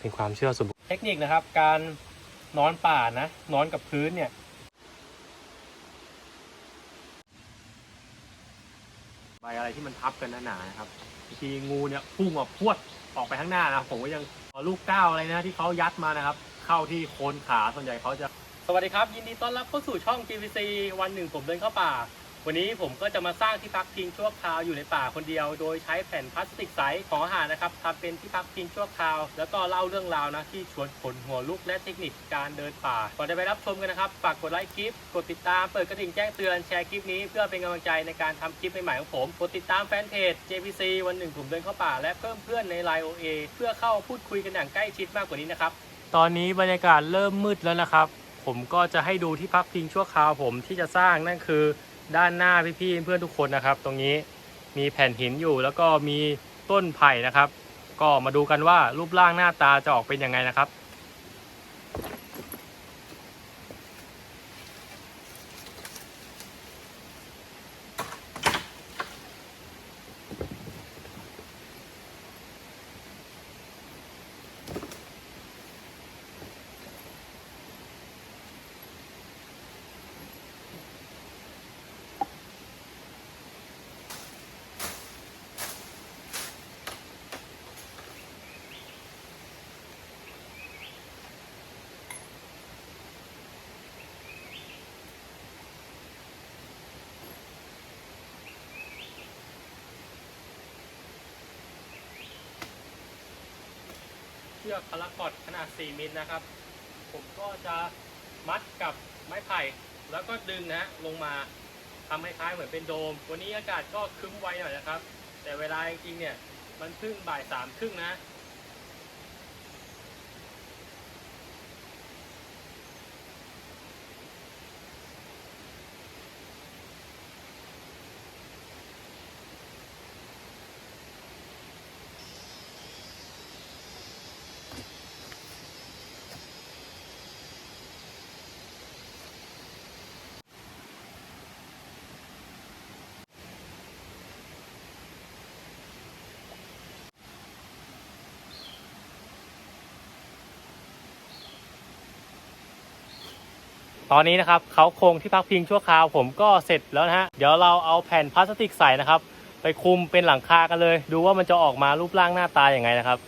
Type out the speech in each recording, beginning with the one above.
เป็นความเชื่อส่วนบุคคลเทคนิคนะครับ การนอนป่านะ นอนกับพื้นเนี่ยใบอะไรที่มันทับกันหนาๆนะครับบางทีงูเนี่ยพุ่งออกพรวดออกไปข้างหน้านะผมก็ยังเอาลูกก้าวอะไรนะที่เขายัดมานะครับ เข้าที่โคนขาส่วนใหญ่เขาจะ สวัสดีครับ ยินดีต้อนรับเข้าสู่ช่อง GVC วันหนึ่งผมเดินเข้าป่า วันนี้ผมก็จะมาสร้างที่พักพิงชั่วคราวอยู่ในป่าคนเดียว โดยใช้แผ่นพลาสติกใสของอาหารนะครับทำเป็นที่พักพิงชั่วคราว แล้วก็เล่าเรื่องราวนะที่ชวนขนหัวลุกและเทคนิคการเดินป่าก่อนจะไปรับชมกันนะครับฝากกดไลค์คลิป กดติดตามเปิดกระดิ่งแจ้งเตือนแชร์คลิปนี้เพื่อเป็นกำลังใจในการทำคลิปใหม่ๆของผมกดติดตามแฟนเพจ JPC วันหนึ่งผมเดินเข้าป่า และเพิ่มเพื่อนใน Line OA เพื่อเข้าพูดคุยกันอย่างใกล้ชิดมากกว่านี้นะครับตอนนี้บรรยากาศเริ่มมืดแล้วนะครับ ผมก็จะให้ดูที่พักพิงชั่วคราวผมที่จะสร้างนั่นคือ ด้านหน้าพี่ๆเพื่อนทุกคนนะครับ ตรงนี้มีแผ่นหินอยู่ แล้วก็มีต้นไผ่นะครับ ก็มาดูกันว่ารูปร่างหน้าตาจะออกเป็นยังไงนะครับ พาราคอดขนาด 4 มิลนะครับ ผมก็จะมัดกับไม้ไผ่แล้วก็ดึงนะฮะลงมาทำให้คล้ายๆเหมือนเป็นโดม วันนี้อากาศก็คึ้มไวหน่อยนะครับ แต่เวลาจริงๆเนี่ยมันเพิ่งบ่ายสามครึ่งนะ ตอนนี้นะครับเขาโครงที่พักพิงชั่วคราวผมก็เสร็จแล้วนะฮะเดี๋ยวเราเอาแผ่นพลาสติกใส่นะครับ ไปคลุมเป็นหลังคากันเลย ดูว่ามันจะออกมารูปร่างหน้าตาอย่างไงนะครับ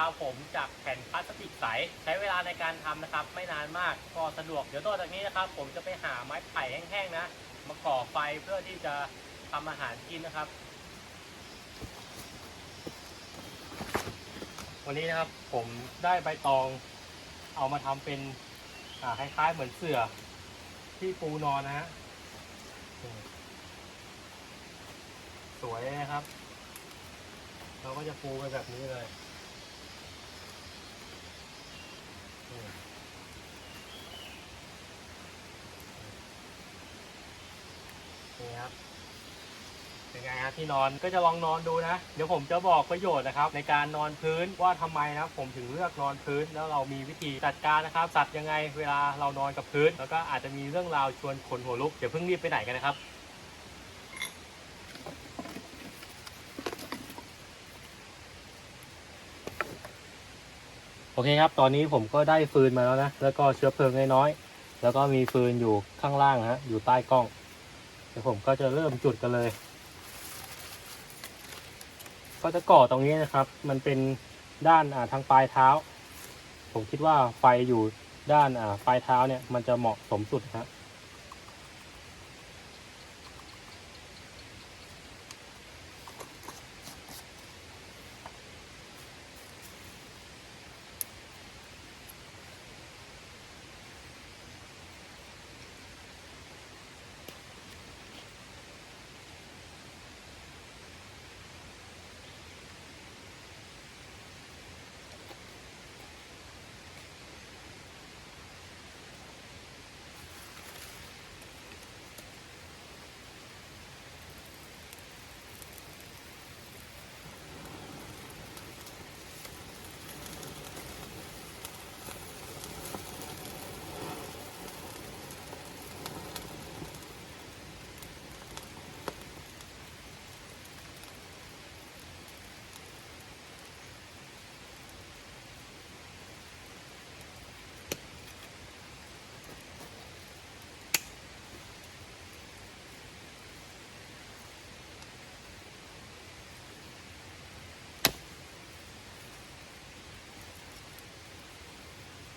าวผมจากแผ่นพลาสติกใส ใช้เวลาในการทำนะครับ ไม่นานมากก็สะดวกเดี๋ยวต่อจากนี้นะครับ ผมจะไปหาไม้ไผ่แห้งๆนะ มาก่อไฟเพื่อที่จะทำอาหารกินนะครับ วันนี้นะครับผมได้ใบตอง เอามาทำเป็นคล้ายๆเหมือนเสื่อที่ปูนอนนะฮะสวยนะครับ เราก็จะปูไปแบบนี้เลย นี่ครับเป็นไงครับที่นอนก็จะลองนอนดูนะ เดี๋ยวผมจะบอกประโยชน์นะครับ ในการนอนพื้นว่าทำไมนะครับผมถึงเลือกนอนพื้น แล้วเรามีวิธีจัดการนะครับสัตว์ยังไงเวลาเรานอนกับพื้น แล้วก็อาจจะมีเรื่องราวชวนขนหัวลุกเดี๋ยวเพิ่งรีบไปไหนกันนะครับโอเคครับ ตอนนี้ผมก็ได้ฟืนมาแล้วนะ แล้วก็เชื้อเพลิงน้อยๆ แล้วก็มีฟืนอยู่ข้างล่างฮะ อยู่ใต้กล้อง ดี๋ยวผมก็จะเริ่มจุดกันเลย ก็จะก่อตรงนี้นะครับ มันเป็นด้านอ่าทางปลายเท้า ผมคิดว่าไฟอยู่ด้านอ่าปลายเท้าเนี่ยมันจะเหมาะสมสุดครับ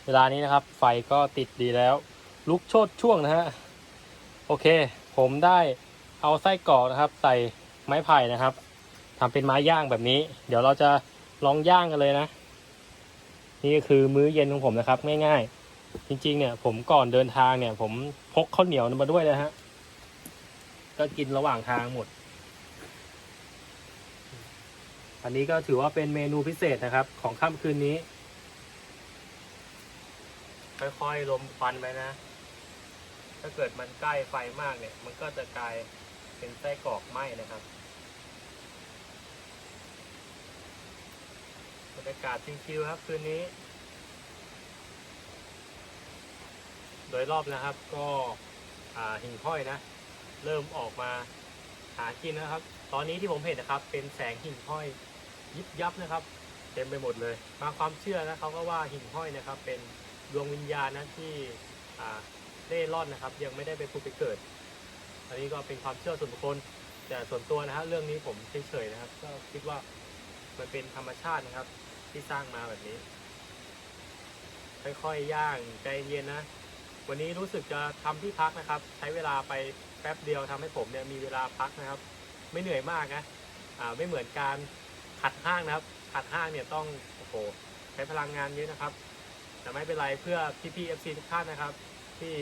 เวลานี้นะครับ ไฟก็ติดดีแล้ว ลุกโชดช่วงนะฮะ โอเค ผมได้เอาไส้กรอกนะครับ ใส่ไม้ไผ่นะครับทำเป็นไม้ย่างแบบนี้ เดี๋ยวเราจะลองย่างกันเลยนะ นี่ก็คือมื้อเย็นของผมนะครับ ง่ายๆ จริง ๆ เนี่ย ผมก่อนเดินทางเนี่ย ผมพกข้าวเหนียวมาด้วยนะฮะ ก็กินระหว่างทางหมด อันนี้ก็ถือว่าเป็นเมนูพิเศษนะครับ ของค่ำคืนนี้ ค่อยๆลมควันไปนะ ถ้าเกิดมันใกล้ไฟมากเนี่ย มันก็จะกลายเป็นไส้กรอกไหม้นะครับบรรยากาศชิลๆครับคืนนี้ โดยรอบนะครับก็หิ่งห้อยนะ เริ่มออกมาหากินนะครับ ตอนนี้ที่ผมเห็นนะครับ เป็นแสงหิ่งห้อยยิบยับนะครับ เต็มไปหมดเลยบางความเชื่อนะเขาก็ว่าหิ่งห้อยนะครับ เป็น ดวงวิญญาณนะที่เล่ร่อนนะครับ ยังไม่ได้ไปผุดไปเกิด อันนี้ก็เป็นความเชื่อส่วนบุคคลแต่ส่วนตัวนะฮะเรื่องนี้ผมเฉยๆนะครับ ก็คิดว่ามันเป็นธรรมชาตินะครับ ที่สร้างมาแบบนี้ ค่อยๆย่างใจเย็นนะวันนี้รู้สึกจะทำที่พักนะครับ ใช้เวลาไปแป๊บเดียวทำให้ผมเนี่ยมีเวลาพักนะครับ ไม่เหนื่อยมากนะอ่าไม่เหมือนการขัดห้างนะครับขัดห้างเนี่ยต้องโอ้โหใช้พลังงานเยอะนะครับ แต่ไม่เป็นไรเพื่อพี่ๆเอฟซีทุกท่านนะครับ ที่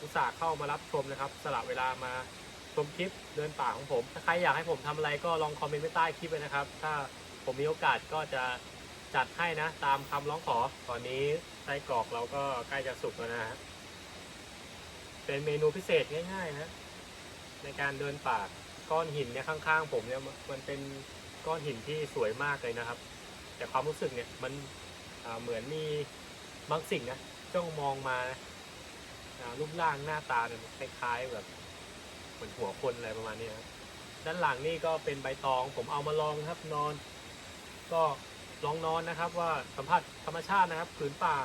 อุตส่าห์เข้ามารับชมนะครับ สละเวลามาชมคลิปเดินป่าของผม ถ้าใครอยากให้ผมทำอะไรก็ลองคอมเมนต์ไว้ใต้คลิปเลยนะครับ ถ้าผมมีโอกาสก็จะจัดให้นะ ตามคำร้องขอ ตอนนี้ไส้กรอกเราก็ใกล้จะสุกแล้วนะฮะเป็นเมนูพิเศษง่ายๆนะ ในการเดินป่าก้อนหินเนี่ยข้างๆ ผมเนี่ยมันเป็นก้อนหินที่สวยมากเลยนะครับ แต่ความรู้สึกเนี่ยมันเหมือนมี บางสิ่งนะจ้องมองมานะรูปร่างหน้าตาเนี่ยคล้ายๆแบบเหมือนหัวคนอะไรประมาณนี้ครับด้านหลังนี่ก็เป็นใบตอง ผมเอามาลองครับนอน ก็ลองนอนนะครับ ว่าสัมผัสธรรมชาตินะครับผืนป่า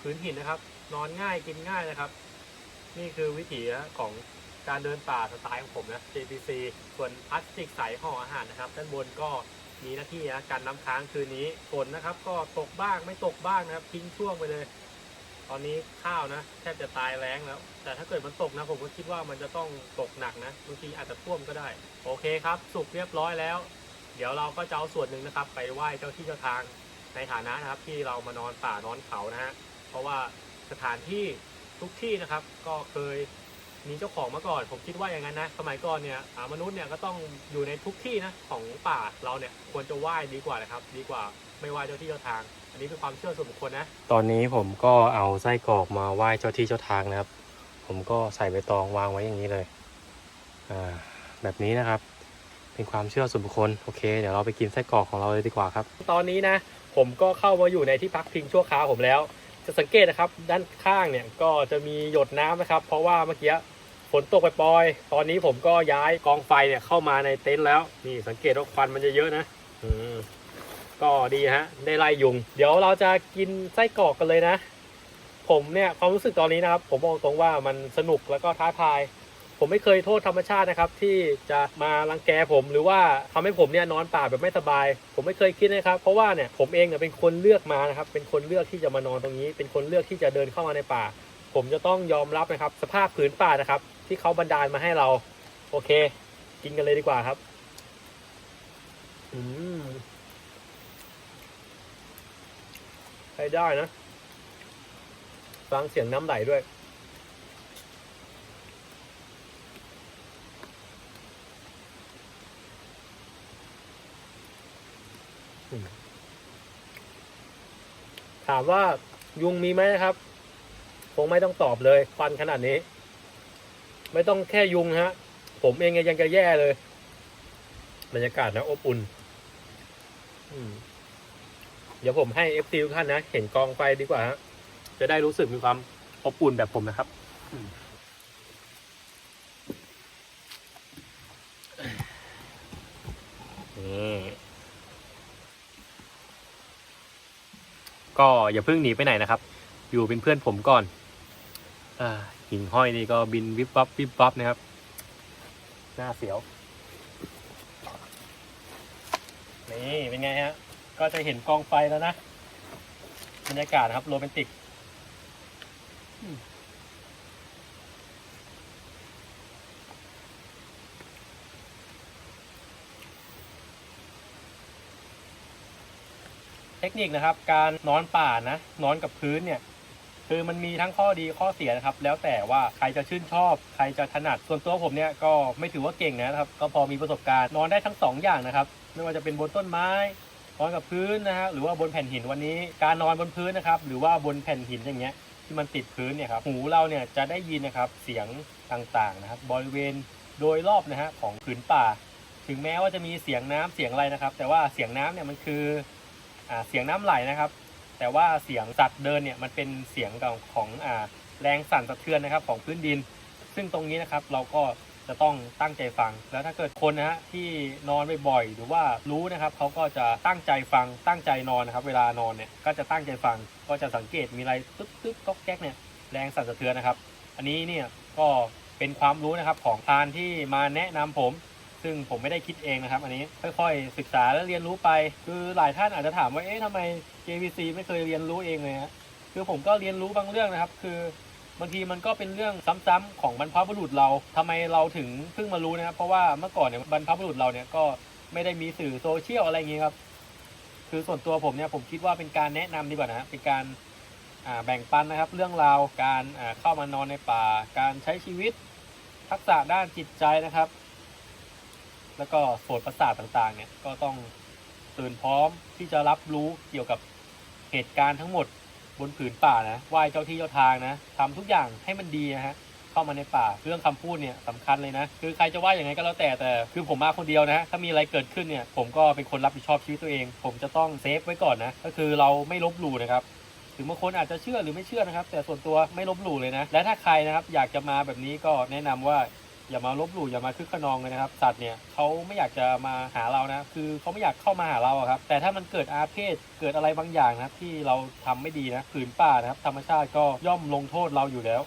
ผืนหินนะครับ นอนง่ายกินง่ายนะครับ นี่คือวิถีของการเดินป่าสไตล์ของผมนะ JPC ส่วนพลาสติกใสห่ออาหารนะครับ ด้านบนก็ มีหน้าที่นะกันน้ำค้างคืนนี้ฝนนะครับ ก็ตกบ้างไม่ตกบ้างนะครับทิ้งช่วงไปเลย ตอนนี้ข้าวนะแทบจะตายแล้งแล้ว แต่ถ้าเกิดมันตกนะ ผมก็คิดว่ามันจะต้องตกหนักนะบางทีอาจจะท่วมก็ได้ โอเคครับสุกเรียบร้อยแล้ว เดี๋ยวเราก็จะเอาส่วนหนึ่งนะครับ ไปไหว้เจ้าที่เจ้าทางในฐานะนะครับ ที่เรามานอนป่านอนเขานะฮะเพราะว่าสถานที่ทุกที่นะครับ ก็เคย มีเจ้าของมาก่อน ผมคิดว่าอย่างนั้นนะ สมัยก่อนเนี่ยอ่ามนุษย์เนี่ยก็ต้องอยู่ในทุกที่นะของป่าเราเนี่ยควรจะไหว้ดีกว่านะครับ ดีกว่าไม่ไหว้เจ้าที่เจ้าทาง อันนี้เป็นความเชื่อส่วนบุคคลนะ ตอนนี้ผมก็เอาไส้กรอกมาไหว้เจ้าที่เจ้าทางนะครับ ผมก็ใส่ใบตองวางไว้อย่างนี้เลยอ่าแบบนี้นะครับ เป็นความเชื่อส่วนบุคคลโอเค เดี๋ยวเราไปกินไส้กรอกของเราเลยดีกว่าครับ ตอนนี้นะ ผมก็เข้ามาอยู่ในที่พักพิงชั่วคราวผมแล้วจะสังเกตนะครับด้านข้างเนี่ยก็จะมีหยดน้ำนะครับ เพราะว่าเมื่อกี้ฝ นตกไปปล่อยๆตอนนี้ผมก็ย้ายกองไฟเนี่ยเข้ามาในเต็นท์แล้ว นี่สังเกตว่าควันมันจะเยอะนะอืมก็ดีฮะ ได้ไล่ยุง เดี๋ยวเราจะกินไส้กรอกกันเลยนะ ผมเนี่ยความรู้สึกตอนนี้นะครับ ผมบอกตรงว่ามันสนุกแล้วก็ท้าทาย ผมไม่เคยโทษธรรมชาตินะครับ ที่จะมารังแกผมหรือว่าทำให้ผมเนี่ยนอนป่าแบบไม่สบาย ผมไม่เคยคิดนะครับ เพราะว่าเนี่ยผมเองเนี่ยเป็นคนเลือกมานะครับ เป็นคนเลือกที่จะมานอนตรงนี้ เป็นคนเลือกที่จะเดินเข้ามาในป่า ผมจะต้องยอมรับนะครับ สภาพผืนป่านะครับ ที่เขาบันดาลมาให้เรา โอเค กินกันเลยดีกว่าครับอืมใช้ได้นะ ฟังเสียงน้ำไหลด้วยถามว่ายุงมีไหมนะครับ คงไม่ต้องตอบเลยฟันขนาดนี้ ไม่ต้องแค่ยุงฮะ ผมเองยังจะแย่เลยบรรยากาศนะอบอุ่นอืมเดี๋ยวผมให้เอฟซีทุกท่านนะ เห็นกองไฟดีกว่าฮะ จะได้รู้สึกมีความอบอุ่นแบบผมนะครับนี่ก็อย่าเพิ่งหนีไปไหนนะครับ อยู่เป็นเพื่อนผมก่อนอ หิ่งห้อยนี่ก็บินวิบวับวิบวับนะครับ หน้าเสียว นี่เป็นไงฮะ ก็จะเห็นกองไฟแล้วนะ บรรยากาศครับโรแมนติกเทคนิคนะครับ การนอนป่านะ นอนกับพื้นเนี่ย คือมันมีทั้งข้อดีข้อเสียนะครับ แล้วแต่ว่าใครจะชื่นชอบ ใครจะถนัด ส่วนตัวผมเนี่ยก็ไม่ถือว่าเก่งนะครับ ก็พอมีประสบการณ์นอนได้ทั้งสองอย่างนะครับ ไม่ว่าจะเป็นบนต้นไม้นอนกับพื้นนะฮะหรือว่าบนแผ่นหินวันนี้ การนอนบนพื้นนะครับ หรือว่าบนแผ่นหินอย่างเงี้ยที่มันติดพื้นเนี่ยครับหูเราเนี่ยจะได้ยินนะครับเสียงต่างๆนะครับ บริเวณโดยรอบนะฮะของผืนป่า ถึงแม้ว่าจะมีเสียงน้ำเสียงอะไรนะครับ แต่ว่าเสียงน้ำเนี่ยมันคืออเสียงน้ำไหลนะครับ แต่ว่าเสียงสัตว์เดินเนี่ยมันเป็นเสียงของของอ่าแรงสั่นสะเทือนนะครับของพื้นดิน ซึ่งตรงนี้นะครับเราก็จะต้องตั้งใจฟัง แล้วถ้าเกิดคนนะฮะที่นอนบ่อยๆหรือว่ารู้นะครับเขาก็จะตั้งใจฟังตั้งใจนอนนะครับ เวลานอนเนี่ยก็จะตั้งใจฟังก็จะสังเกตมีอะไรตึ๊กตึ๊กก๊อกแก๊กเนี่ยแรงสั่นสะเทือนนะครับ อันนี้เนี่ยก็เป็นความรู้นะครับของพานที่มาแนะนำผม ซึ่งผมไม่ได้คิดเองนะครับ อันนี้ค่อยๆศึกษาและเรียนรู้ไป คือหลายท่านอาจจะถามว่าเอ๊ะทำไม JVC ไม่เคยเรียนรู้เองเลยฮะคือผมก็เรียนรู้บางเรื่องนะครับ คือบางทีมันก็เป็นเรื่องซ้ำๆของบรรพบุรุษเราทำไมเราถึงเพิ่งมารู้นะครับ เพราะว่าเมื่อก่อนเนี่ยบรรพบุรุษเราเนี่ยก็ไม่ได้มีสื่อโซเชียลอะไรอย่างงี้ครับ คือส่วนตัวผมเนี่ยผมคิดว่าเป็นการแนะนำดีกว่านะเป็นการแบ่งปันนะครับ เรื่องราวการเข้ามานอนในป่า การใช้ชีวิตทักษะด้านจิตใจนะครับ แล้วก็โสตประสาทต่างๆ เนี่ยก็ต้องตื่นพร้อมที่จะรับรู้เกี่ยวกับเหตุการณ์ทั้งหมดบนผืนป่านะไหว้เจ้าที่เจ้าทางนะทำทุกอย่างให้มันดีนะฮะเข้ามาในป่าเรื่องคำพูดเนี่ยสำคัญเลยนะคือใครจะว่าอย่างไงก็แล้วแต่แต่ คือผมมาคนเดียวนะถ้ามีอะไรเกิดขึ้นเนี่ย ผมก็เป็นคนรับผิดชอบชีวิตตัวเอง ผมจะต้องเซฟไว้ก่อนนะก็คือเราไม่ลบหลู่นะครับถึงบางคนอาจจะเชื่อหรือไม่เชื่อนะครับ แต่ส่วนตัวไม่ลบหลู่เลยนะ และถ้าใครนะครับอยากจะมาแบบนี้ก็แนะนำว่า อย่ามาลบหลู่อย่ามาคึกขนองเลยนะครับสัตว์เนี่ยเขาไม่อยากจะมาหาเรานะ คือเขาไม่อยากเข้ามาหาเราครับ แต่ถ้ามันเกิดอาเพศเกิดอะไรบางอย่างนะครับ ที่เราทำไม่ดีนะผืนป่านะครับ ธรรมชาติก็ย่อมลงโทษเราอยู่แล้ว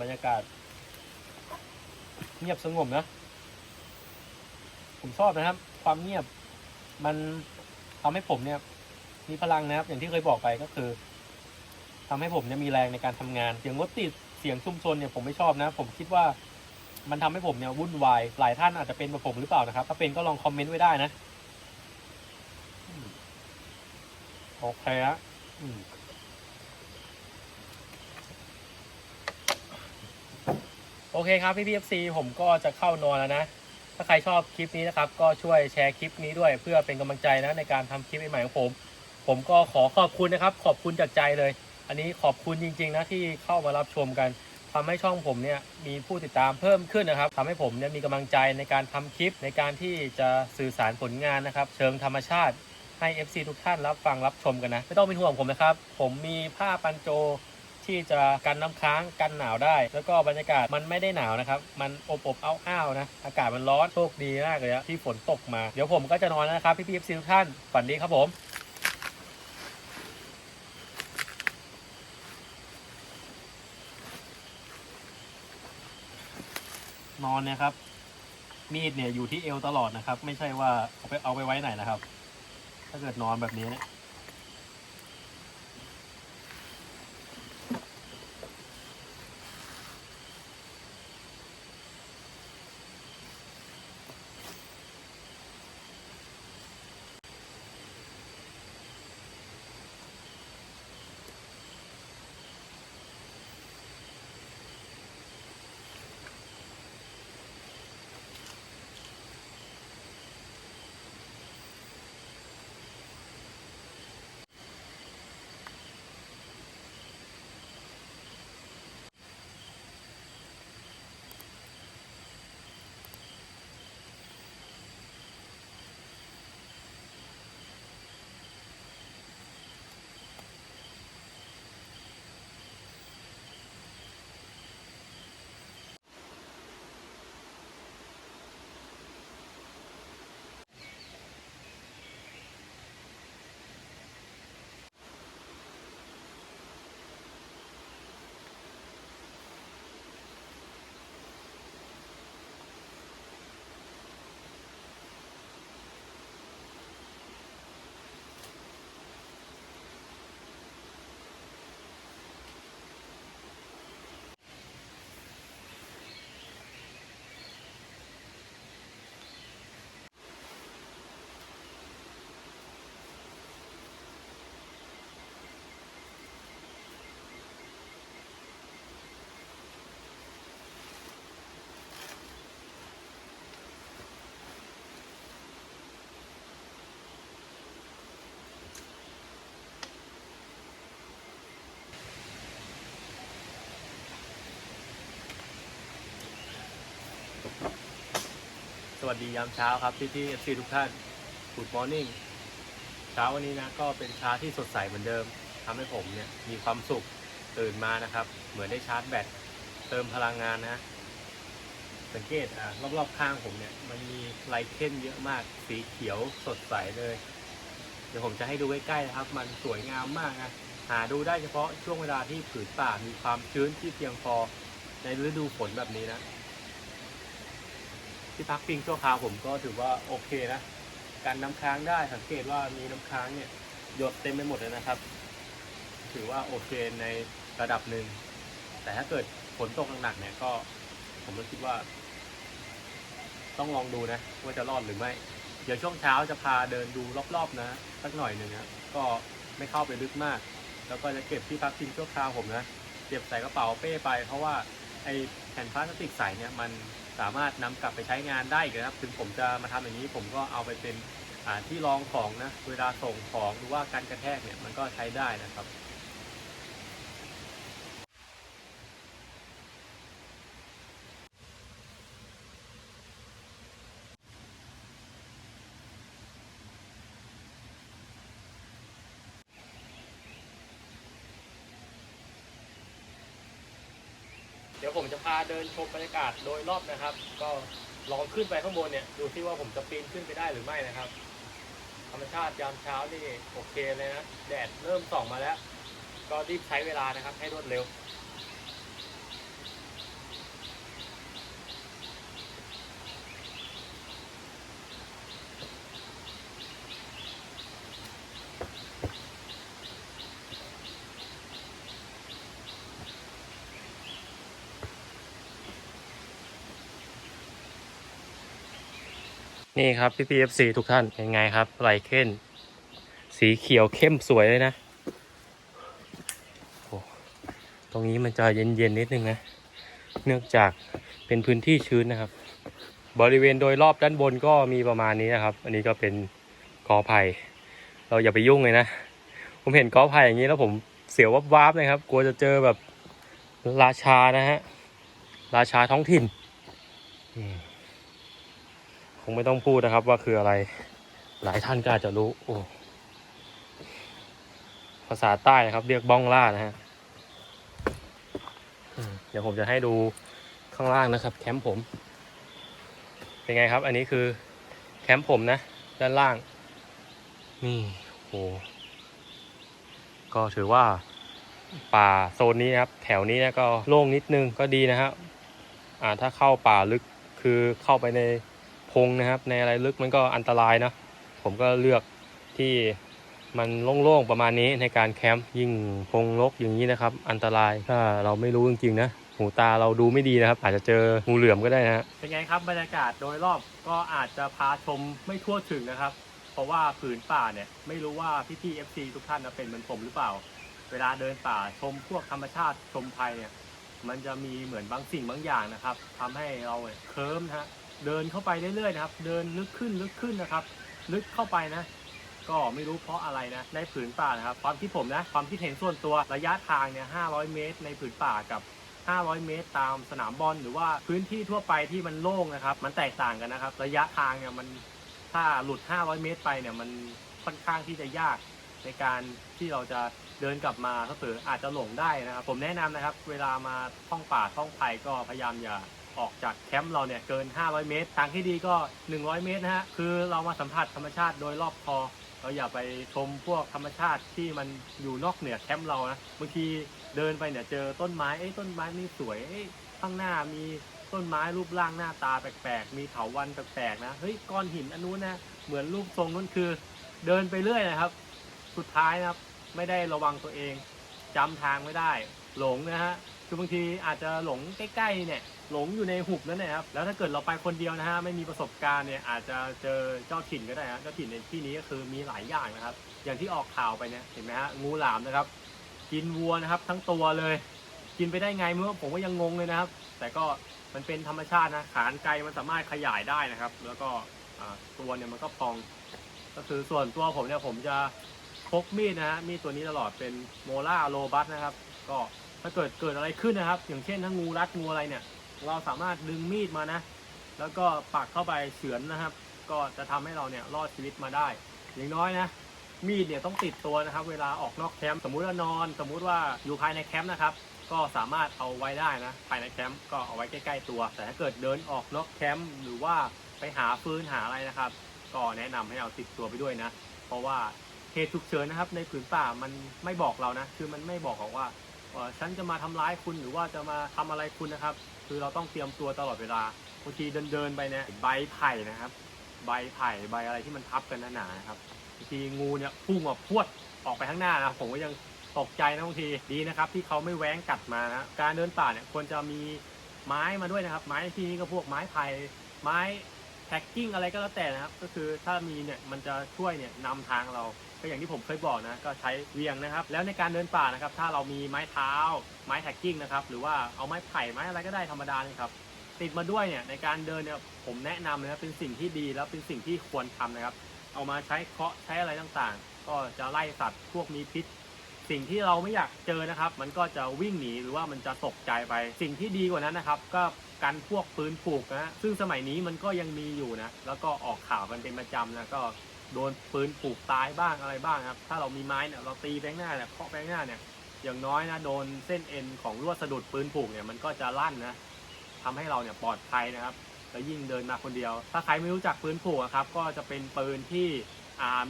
บรรยากาศ เงียบสงบนะ ผมชอบนะครับ ความเงียบ มันทำให้ผมเนี่ย มีพลังนะครับ อย่างที่เคยบอกไปก็คือทำให้ผมเนี่ยมีแรงในการทำงาน เสียงรถติดเสียงชุมชนเนี่ยผมไม่ชอบนะ ผมคิดว่ามันทำให้ผมเนี่ยวุ่นวาย หลายท่านอาจจะเป็นแบบผมหรือเปล่านะครับ ถ้าเป็นก็ลองคอมเมนต์ไว้ได้นะอืมโอเคอะโอเคครับพี่พีเอฟซีผมก็จะเข้านอนแล้วนะ ถ้าใครชอบคลิปนี้นะครับ ก็ช่วยแชร์คลิปนี้ด้วยเพื่อเป็นกำลังใจนะในการทำคลิปใหม่ของผม ผมก็ขอขอบคุณนะครับ ขอบคุณจากใจเลย อันนี้ขอบคุณจริง ๆ นะที่เข้ามารับชมกันทำให้ช่องผมเนี่ยมีผู้ติดตามเพิ่มขึ้นนะครับทำให้ผมเนี่ยมีกำลังใจในการทำคลิปในการที่จะสื่อสารผลงานนะครับ เชิงธรรมชาติให้ FC ทุกท่านรับฟังรับชมกันนะ ไม่ต้องเป็นห่วงผมนะครับ ผมมีผ้าปันโจที่จะกันน้ำค้างกันหนาวได้ แล้วก็บรรยากาศมันไม่ได้หนาวนะครับ มันอบอบอ้าวอ้าวๆนะ อากาศมันร้อน โชคดีมากเลยอะที่ฝนตกมา เดี๋ยวผมก็จะนอนนะครับ พี่พีเอฟซีทุกท่าน ฝันดีครับผม นอนเนี่ยครับ มีดเนี่ยอยู่ที่เอวตลอดนะครับ ไม่ใช่ว่าเอาไปเอาไปไว้ไหนนะครับ ถ้าเกิดนอนแบบนี้เนี่ย วัสดียามเช้าครับพี่พี่เอฟซีทุกท่าน Good Morning เช้าวันนี้นะก็เป็นเช้าที่สดใสเหมือนเดิมทำให้ผมเนี่ยมีความสุขตื่นมานะครับ เหมือนได้ชาร์จแบตเติมพลังงานนะ สังเกตอะรอบๆข้างผมเนี่ยมันมีไลเคนเยอะมากสีเขียวสดใสเลย เดี๋ยวผมจะให้ดูใกล้ๆนะครับ มันสวยงามมากนะหาดูได้เฉพาะช่วงเวลาที่ผืนป่ามีความชื้นที่เพียงพอในฤดูฝนแบบนี้นะ ที่พักพิงชั่วคราวผมก็ถือว่าโอเคนะการน้ำค้างได้สังเกตว่ามีน้ำค้างเนี่ยหยดเต็มไปหมดเลยนะครับ ถือว่าโอเคในระดับหนึ่งแต่ถ้าเกิดฝนตกหนักๆเนี่ยก็ ผมก็คิดว่า ต้องลองดูนะว่าจะรอดหรือไม่ เดี๋ยวช่วงเช้าจะพาเดินดูรอบๆนะสักหน่อยหนึ่งนะก็ไม่เข้าไปลึกมาก แล้วก็จะเก็บที่พักพิงชั่วคราวผมนะเก็บใส่กระเป๋าเป้ไป เพราะว่าไอแผ่นพลาสติกใสเนี่ยมัน สามารถนำกลับไปใช้งานได้อีกนะครับ ถึงผมจะมาทำอย่างนี้ผมก็เอาไปเป็นที่รองของนะ เวลาส่งของหรือว่าการกระแทกเนี่ยมันก็ใช้ได้นะครับ ผมจะพาเดินชมบรรยากาศโดยรอบนะครับ ก็ลองขึ้นไปข้างบนเนี่ยดูที่ว่าผมจะปีนขึ้นไปได้หรือไม่นะครับ ธรรมชาติยามเช้านี่โอเคเลยนะ แดดเริ่มส่องมาแล้ว ก็รีบใช้เวลานะครับให้รวดเร็ว นี่ครับพี่พีเอฟซีทุกท่านเป็นไงครับไลเคนสีเขียวเข้มสวยเลยนะโอ้ตรงนี้มันจะเย็นๆนิดนึงนะ เนื่องจากเป็นพื้นที่ชื้นนะครับ บริเวณโดยรอบด้านบนก็มีประมาณนี้นะครับ อันนี้ก็เป็นกอไผ่เราอย่าไปยุ่งเลยนะ ผมเห็นกอไผ่อย่างนี้แล้วผมเสียววับวาบๆนะครับ กลัวจะเจอแบบราชานะฮะ ราชาท้องถิ่นอืม งไม่ต้องพูดนะครับว่าคืออะไร หลายท่านก็อาจจะรู้โอ้ภาษาใต้นะครับ เรียกบ้องล่านะฮะเดี๋ยวผมจะให้ดูข้างล่างนะครับ แคมป์ผม เป็นไงครับ อันนี้คือแคมป์ผมนะ ด้านล่าง นี่โอ้ก็ถือว่าป่าโซนนี้นะครับ แถวนี้นะก็โล่งนิดนึงก็ดีนะครับอ่าถ้าเข้าป่าลึกคือเข้าไปใน พงนะครับ ในอะไรลึกมันก็อันตรายนะผมก็เลือกที่มันโล่งๆประมาณนี้ในการแคมป์ยิ่งพงรกอย่างนี้นะครับ อันตรายถ้าเราไม่รู้จริงๆนะหูตาเราดูไม่ดีนะครับ อาจจะเจองูเหลือมก็ได้นะเป็นไงครับบรรยากาศโดยรอบก็อาจจะพาชมไม่ทั่วถึงนะครับ เพราะว่าผืนป่าเนี่ยไม่รู้ว่าพี่ๆ FC ทุกท่านนะเป็นเหมือนผมหรือเปล่า เวลาเดินป่าชมพวกธรรมชาติชมภัยเนี่ยมันจะมีเหมือนบางสิ่งบางอย่างนะครับทำให้เราเนี่ยเคลิ้มนะฮะ เดินเข้าไปเรื่อยๆนะครับ เดินลึกขึ้นลึกขึ้นนะครับ ลึกเข้าไปนะ ก็ไม่รู้เพราะอะไรนะ ในผืนป่านะครับ ความคิดผมนะ ความคิดเห็นส่วนตัวระยะทางเนี่ย500 เมตร ในผืนป่ากับ 500 เมตร ตามสนามบอลหรือว่าพื้นที่ทั่วไปที่มันโล่งนะครับ มันแตกต่างกันนะครับ ระยะทางเนี่ยมันถ้าหลุด 500 เมตรไปเนี่ยมันค่อนข้างที่จะยากในการที่เราจะเดินกลับมาถ้าเผื่ออาจจะหลงได้นะครับ ผมแนะนำนะครับ เวลามาท่องป่าท่องไผ่ก็พยายามอย่า ออกจากแคมป์เราเนี่ยเกิน 500 เมตร ทางที่ดีก็ 100 เมตรนะฮะ คือเรามาสัมผัสธรรมชาติโดยรอบพอ เราอย่าไปชมพวกธรรมชาติที่มันอยู่นอกเหนือแคมป์เรานะ บางทีเดินไปเนี่ยเจอต้นไม้เอ้ยต้นไม้นี่สวยเอ้ยข้างหน้ามีต้นไม้รูปร่างหน้าตาแปลกๆ มีเถาวัลย์แปลกๆนะ เฮ้ยก้อนหินอันนู้นนะ เหมือนรูปทรงนู้นคือ เดินไปเรื่อยนะครับ สุดท้ายนะครับ ไม่ได้ระวังตัวเองจำทางไม่ได้ หลงนะฮะ คือบางทีอาจจะหลงใกล้ๆเนี่ย หลงอยู่ในหุบนั่นแหละครับ แล้วถ้าเกิดเราไปคนเดียวนะฮะไม่มีประสบการณ์เนี่ยอาจจะเจอเจ้าถิ่นก็ได้ฮะเจ้าถิ่นในที่นี้ก็คือมีหลายอย่างนะครับ อย่างที่ออกข่าวไปเนี่ยเห็นไหมฮะงูหลามนะครับ กินวัวนะครับ ทั้งตัวเลย กินไปได้ไงเมื่อผมก็ยังงงเลยนะครับ แต่ก็มันเป็นธรรมชาตินะขานไกลมันสามารถขยายได้นะครับ แล้วก็ตัวเนี่ยมันก็พอง ก็คือส่วนตัวผมเนี่ยผมจะพกมีดนะฮะมีดตัวนี้ตลอดเป็นโมล่าโรบัสนะครับ ก็ถ้าเกิดเกิดอะไรขึ้นนะครับ อย่างเช่นถ้างูรัดงูอะไรเนี่ย เราสามารถดึงมีดมานะ แล้วก็ปักเข้าไปเฉือนนะครับ ก็จะทำให้เราเนี่ยรอดชีวิตมาได้ อย่างน้อยนะ มีดเนี่ยต้องติดตัวนะครับ เวลาออกนอกแคมป์สมมุติว่านอน สมมุติว่าอยู่ภายในแคมป์นะครับ ก็สามารถเอาไว้ได้นะ ภายในแคมป์ก็เอาไว้ใกล้ ๆ ตัว แต่ถ้าเกิดเดินออกนอกแคมป์หรือว่าไปหาฟืนหาอะไรนะครับ ก็แนะนำให้เอาติดตัวไปด้วยนะ เพราะว่าเหตุฉุกเฉินนะครับ ในผืนป่ามันไม่บอกเรานะ คือมันไม่บอกเราว่าว่า ฉันจะมาทำร้ายคุณหรือว่าจะมาทำอะไรคุณนะครับ คือเราต้องเตรียมตัวตลอดเวลาบางทีเดินเดินไปเนี่ยใบไผ่นะครับ ใบไผ่ใบอะไรที่มันทับกันหนาๆนะครับบางทีงูเนี่ยพุ่งออกพวดออกไปข้างหน้านะผมก็ยังตกใจนะบางทีดีนะครับที่เขาไม่แหว้งกัดมานะการเดินป่าเนี่ยควรจะมีไม้มาด้วยนะครับ ไม้ที่นี้ก็พวกไม้ไผ่ไม้แท็กกิ้งอะไรก็แล้วแต่นะครับ ก็คือถ้ามีเนี่ยมันจะช่วยเนี่ยนำทางเรา ก็อย่างที่ผมเคยบอกนะ ก็ใช้เวียงนะครับ แล้วในการเดินป่านะครับ ถ้าเรามีไม้เท้า ไม้แท็กกิ้งนะครับ หรือว่าเอาไม้ไผ่ไม้อะไรก็ได้ธรรมดานี่ครับ ติดมาด้วยเนี่ยในการเดินเนี่ยผมแนะนำนะครับเป็นสิ่งที่ดีแล้วเป็นสิ่งที่ควรทำนะครับ เอามาใช้เคาะใช้อะไรต่างๆ ก็จะไล่สัตว์พวกมีพิษ สิ่งที่เราไม่อยากเจอนะครับ มันก็จะวิ่งหนีหรือว่ามันจะตกใจไป สิ่งที่ดีกว่านั้นนะครับ ก็กันพวกปืนผูกนะซึ่งสมัยนี้มันก็ยังมีอยู่นะแล้วก็ออกข่าวกันเป็นประจำนะก็ โดนปืนผูกตายบ้างอะไรบ้างครับ ถ้าเรามีไม้เนี่ยเราตีไปข้างหน้าเนี่ยเคาะไปข้างหน้าเนี่ยอย่างน้อยนะโดนเส้นเอ็นของลวดสะดุดปืนผูกเนี่ยมันก็จะลั่นนะทำให้เราเนี่ยปลอดภัยนะครับแล้วยิ่งเดินมาคนเดียว ถ้าใครไม่รู้จักปืนผูกครับก็จะเป็นปืนที่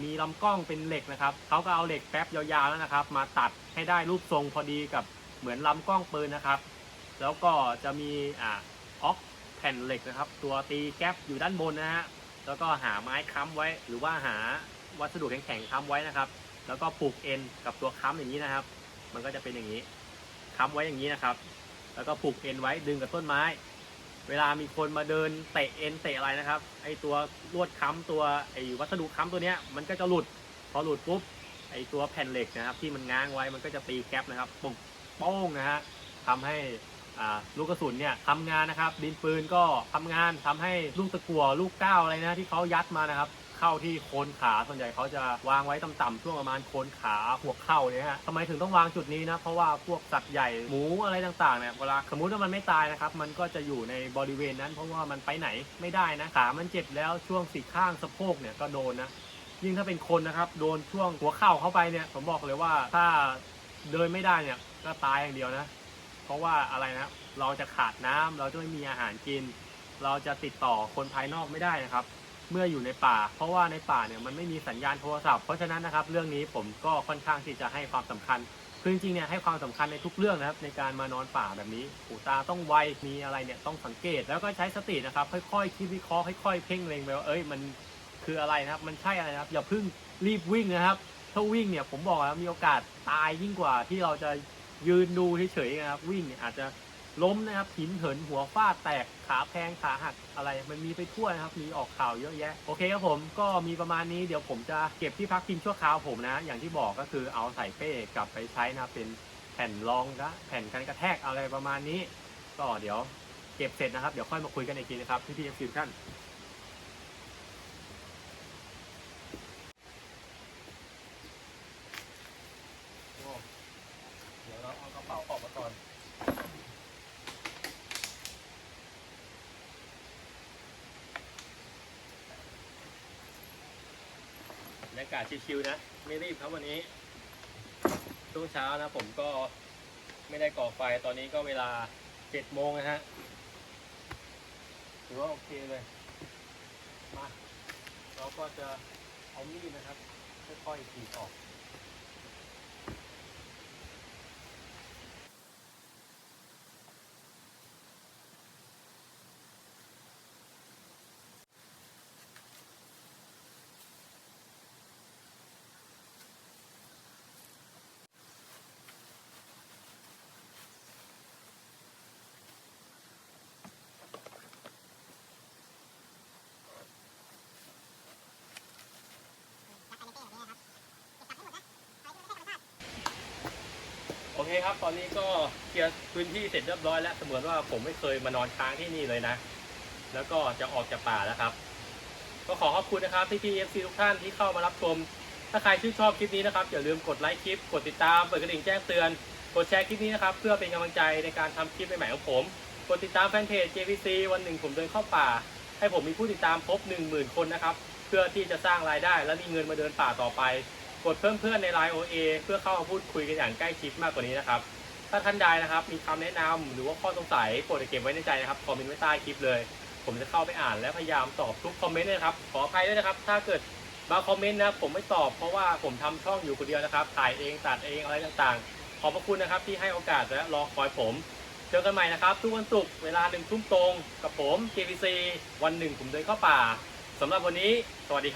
มีลำกล้องเป็นเหล็กนะครับเขาก็เอาเหล็กแป๊บยาวๆแล้วนะครับ มาตัดให้ได้รูปทรงพอดีกับเหมือนลำกล้องปืนนะครับ แล้วก็จะมีอ่าออกแผ่นเหล็กนะครับ ตัวตีแก๊ปอยู่ด้านบนนะฮะ แล้วก็หาไม้ค้ำไว้ หรือว่าหาวัสดุแข็งๆค้ำไว้นะครับ แล้วก็ผูกเอ็นกับตัวค้ำอย่างนี้นะครับ มันก็จะเป็นอย่างนี้ค้ำไว้อย่างนี้นะครับ แล้วก็ผูกเอ็นไว้ดึงกับต้นไม้ เวลามีคนมาเดินเตะเอ็นเตะอะไรนะครับ ไอตัวลวดค้ำตัวไอวัสดุค้ำตัวเนี้ยมันก็จะหลุด พอหลุดปุ๊บไอตัวแผ่นเหล็กนะครับ ที่มันง้างไว้มันก็จะตีแก๊ปนะครับปุ้งโป้งนะฮะทำให้ ลูกกระสุนเนี่ยทำงานนะครับดินปืนก็ทำงานทำให้ลูกตะกั่วลูกก้าวอะไรนะที่เขายัดมานะครับเข้าที่โคนขาส่วนใหญ่เขาจะวางไว้ต่ำๆช่วงประมาณโคนขาหัวเข่าเนี่ยฮะทำไมถึงต้องวางจุดนี้นะเพราะว่าพวกสัตว์ใหญ่หมูอะไรต่างๆเนี่ยเวลาสมมติว่ามันไม่ตายนะครับมันก็จะอยู่ในบริเวณนั้น เพราะว่ามันไปไหนไม่ได้นะขามันเจ็บแล้วช่วงสี่ข้างสะโพกเนี่ยก็โดนนะยิ่งถ้าเป็นคนนะครับโดนช่วงหัวเข่าเข้าไปเนี่ยผมบอกเลยว่าถ้าเดินไม่ได้เนี่ยก็ตายอย่างเดียวนะ เพราะว่าอะไรนะเราจะขาดน้ำเราจะไม่มีอาหารกิน เราจะติดต่อคนภายนอกไม่ได้นะครับ เมื่ออยู่ในป่า เพราะว่าในป่าเนี่ยมันไม่มีสัญญาณโทรศัพท์เพราะฉะนั้นนะครับ เรื่องนี้ผมก็ค่อนข้างที่จะให้ความสำคัญคือจริงๆเนี่ยให้ความสำคัญในทุกเรื่องนะครับในการมานอนป่าแบบนี้หูตาต้องไวมีอะไรเนี่ยต้องสังเกต แล้วก็ใช้สตินะครับค่อยๆคิดวิเคราะห์ค่อยๆเพ่งเล็งไปว่าเอ้ยมันคืออะไรนะครับ มันใช่อะไรนะครับ อย่าเพิ่งรีบวิ่งนะครับ ถ้าวิ่งเนี่ยผมบอกแล้วมีโอกาสตายยิ่งกว่าที่เราจะ ยืนดูเฉยๆนะครับ วิ่งเนี่ยอาจจะล้มนะครับหินเหินหัวฟาดแตกขาแพงขาหักอะไร มันมีไปทั่วนะครับ มีออกข่าวเยอะแยะ โอเคครับผมก็มีประมาณนี้เดี๋ยวผมจะเก็บที่พักพิงชั่วคราวผมนะ อย่างที่บอกก็คือเอาใส่เป้กลับไปใช้นะครับเป็นแผ่นรองนะแผ่นกันกระแทกอะไรประมาณนี้ ก็เดี๋ยวเก็บเสร็จนะครับ เดี๋ยวค่อยมาคุยกันอีกทีนะครับพี่พีเอฟซีท่าน เดี๋ยวเราเอากระเป๋าออกมาก่อน บรรยากาศชิวๆนะ ไม่รีบครับวันนี้ช่วงเช้านะผมก็ไม่ได้ก่อไฟตอนนี้ก็เวลาเจ็ดโมงนะฮะถือว่าโอเคเลยมาเราก็จะเอามีดนะครับค่อยๆขีดออก เคครับ ตอนนี้ก็เคลียร์พื้นที่เสร็จเรียบร้อยแล้วเสมือนว่าผมไม่เคยมานอนค้างที่นี่เลยนะ แล้วก็จะออกจากป่าแล้วครับ ก็ขอขอบคุณนะครับพี่พีเอฟซีทุกท่านที่เข้ามารับชม ถ้าใครชื่นชอบคลิปนี้นะครับอย่าลืมกดไลค์คลิป กดติดตามเปิดกระดิ่งแจ้งเตือน กดแชร์คลิปนี้นะครับเพื่อเป็นกำลังใจในการทำคลิปใหม่ๆของผม กดติดตามแฟนเพจ JPC วันหนึ่งผมเดินเข้าป่า ให้ผมมีผู้ติดตามครบ1 0,000 คนนะครับเพื่อที่จะสร้างรายได้และมีเงินมาเดินป่าต่อไป กดเพิ่มเพื่อนใน Line OA เพื่อเข้ามาพูดคุยกันอย่างใกล้ชิดมากกว่านี้นะครับ ถ้าท่านใดนะครับ มีคำแนะนำหรือว่าข้อสงสัยโปรดเก็บไว้ในใจนะครับคอมเมนต์ไว้ใต้คลิปเลย ผมจะเข้าไปอ่านและพยายามตอบทุกคอมเมนต์เลยนะครับขออภัยด้วยนะครับ ถ้าเกิดบางคอมเมนต์นะครับผมไม่ตอบเพราะว่าผมทำช่องอยู่คนเดียวนะครับถ่ายเองตัดเองอะไรต่างๆ ขอบพระคุณนะครับที่ให้โอกาสและรอคอยผม เจอกันใหม่นะครับ ทุกวันศุกร์เวลาหนึ่งทุ่มตรง กับผม KPC วันหนึ่งผมเดินเข้าป่าสำหรับวันนี้ สวัสดีครับ